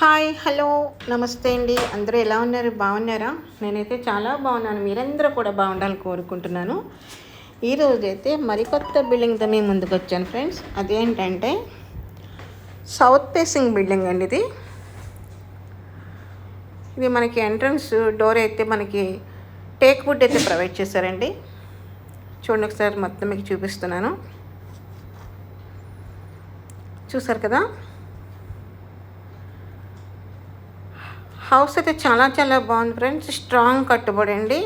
Hi hello నమస్తే అండి. అందరూ ఎలా ఉన్నారు? బాగున్నారా? నేనైతే చాలా బాగున్నాను. మీరందరూ కూడా బాగుండాలని కోరుకుంటున్నాను. ఈరోజు అయితే మరికొత్త బిల్డింగ్తో మేము ముందుకు వచ్చాను ఫ్రెండ్స్. అదేంటంటే సౌత్ ఫేసింగ్ బిల్డింగ్ అండి ఇది. ఇది మనకి ఎంట్రన్స్ డోర్ అయితే మనకి టేక్ వుడ్ అయితే ప్రొవైడ్ చేశారండి. చూడండి ఒకసారి మొత్తం మీకు చూపిస్తున్నాను. చూసారు కదా? హౌస్ అయితే చాలా చాలా బాగుంది ఫ్రెండ్స్. స్ట్రాంగ్ కట్టుబడి అండి.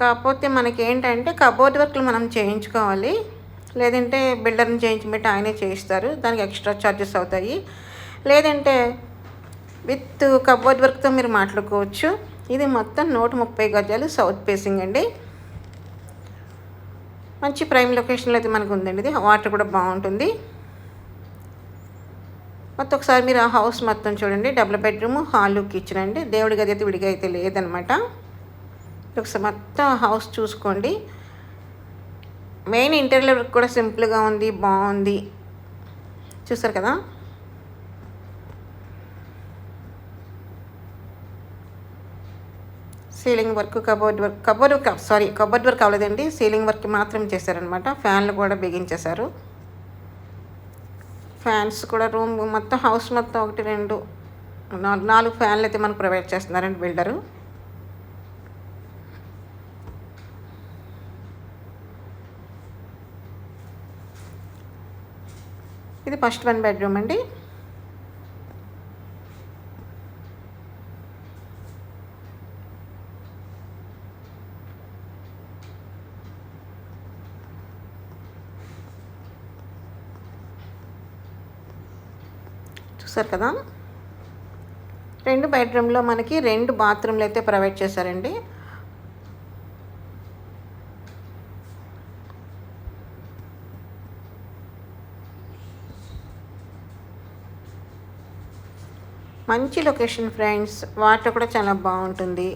కాకపోతే మనకి ఏంటంటే కబోర్డ్ వర్క్లు మనం చేయించుకోవాలి. లేదంటే బిల్డర్ని చేయించబెట్టి ఆయనే చేయిస్తారు. దానికి ఎక్స్ట్రా ఛార్జెస్ అవుతాయి. లేదంటే విత్ కబోర్డ్ వర్క్తో మీరు మాట్లాడుకోవచ్చు. ఇది మొత్తం నూట ముప్పై గజాలు సౌత్ ఫేసింగ్ అండి. మంచి ప్రైమ్ లొకేషన్లో అయితే మనకు ఉందండి ఇది వాటర్ కూడా బాగుంటుంది. మొత్తం ఒకసారి మీరు ఆ హౌస్ మొత్తం చూడండి. డబుల్ బెడ్రూమ్ హాల్ కిచెన్ అండి. దేవుడి గది అయితే విడిగా అయితే లేదనమాట. ఒకసారి మొత్తం హౌస్ చూసుకోండి. మెయిన్ ఇంటర్వ్యూ వర్క్ కూడా సింపుల్గా ఉంది బాగుంది. చూసారు కదా? Ceiling work cupboard work cupboard work sorry cupboard work అవ్వలేదండి. సీలింగ్ వర్క్ మాత్రం చేశారనమాట. ఫ్యాన్లు కూడా బిగించేశారు. ఫ్యాన్స్ కూడా రూమ్ మొత్తం హౌస్ మొత్తం ఒకటి రెండు నాలుగు నాలుగు ఫ్యాన్లు అయితే మనకు ప్రొవైడ్ చేస్తున్నారండి బిల్డరు. ఇది ఫస్ట్ వన్ బెడ్రూమ్ అండి. చూసారు కదా. రెండు బెడ్రూమ్లో మనకి రెండు బాత్రూమ్లు అయితే ప్రొవైడ్ చేశారండి. మంచి లొకేషన్ ఫ్రెండ్స్ వాటర్ కూడా చాలా బాగుంటుంది.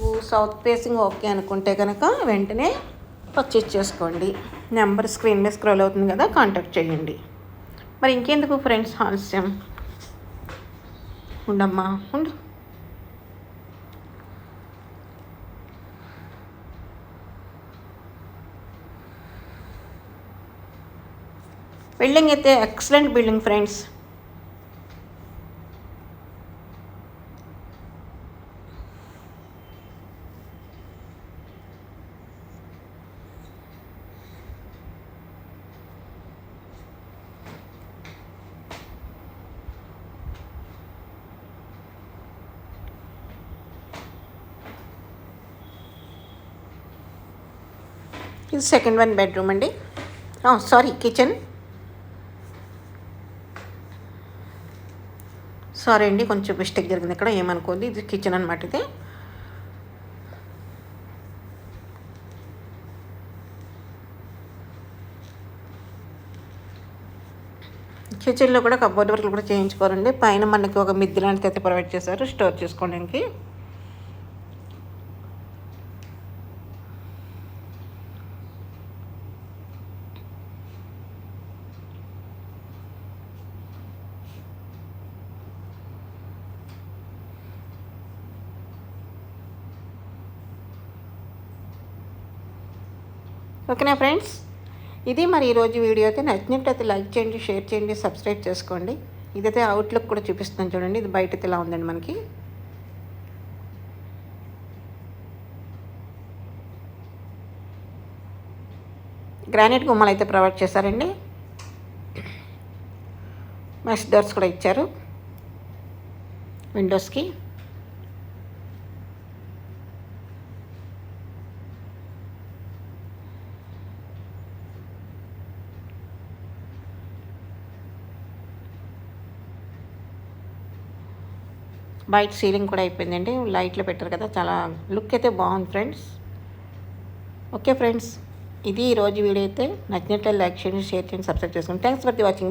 మీకు సౌత్ ఫేసింగ్ ఓకే అనుకుంటే కనుక వెంటనే పర్చేజ్ చేసుకోండి. నెంబర్ స్క్రీన్ మీద స్క్రోల్ అవుతుంది కదా కాంటాక్ట్ చేయండి. మరి ఇంకెందుకు ఫ్రెండ్స్ ఆలస్యం ఉండమ్మా ఉండు. బిల్డింగ్ అయితే ఎక్సలెంట్ బిల్డింగ్ ఫ్రెండ్స్ ఇది సెకండ్ వన్ బెడ్రూమ్ అండి. సారీ కిచెన్ సారీ అండి కొంచెం మిస్టేక్ జరిగింది ఇక్కడ ఏమనుకోండి ఇది కిచెన్ అనమాట ఇది. కిచెన్లో కూడా కబోర్డ్ వర్క్లు కూడా చేయించుకోవాలండి. పైన మనకి ఒక మిద్ది లాంటిది అయితే ప్రొవైడ్ చేశారు స్టోర్ చేసుకోవడానికి. ఓకేనా ఫ్రెండ్స్? ఇది మరి ఈరోజు వీడియో అయితే నచ్చినట్లయితే లైక్ చేయండి షేర్ చేయండి సబ్స్క్రైబ్ చేసుకోండి. ఇదైతే అవుట్లుక్ కూడా చూపిస్తున్నాను చూడండి ఇది బయట అయితే ఇలా ఉందండి మనకి? గ్రానైట్ గుమ్మలు అయితే ప్రొవైడ్ చేశారండి. మెష్ డోర్స్ కూడా ఇచ్చారు. విండోస్కి బయట సీలింగ్ కూడా అయిపోయిందండి. లైట్లు పెట్టారు కదా చాలా లుక్ అయితే బాగుంది ఫ్రెండ్స్. ఓకే ఫ్రెండ్స్ ఇది ఈరోజు వీడియో అయితే నచ్చినట్లయితే లైక్ చేయండి షేర్ చేయండి సబ్స్క్రైబ్ చేసుకోండి. Thanks for the watching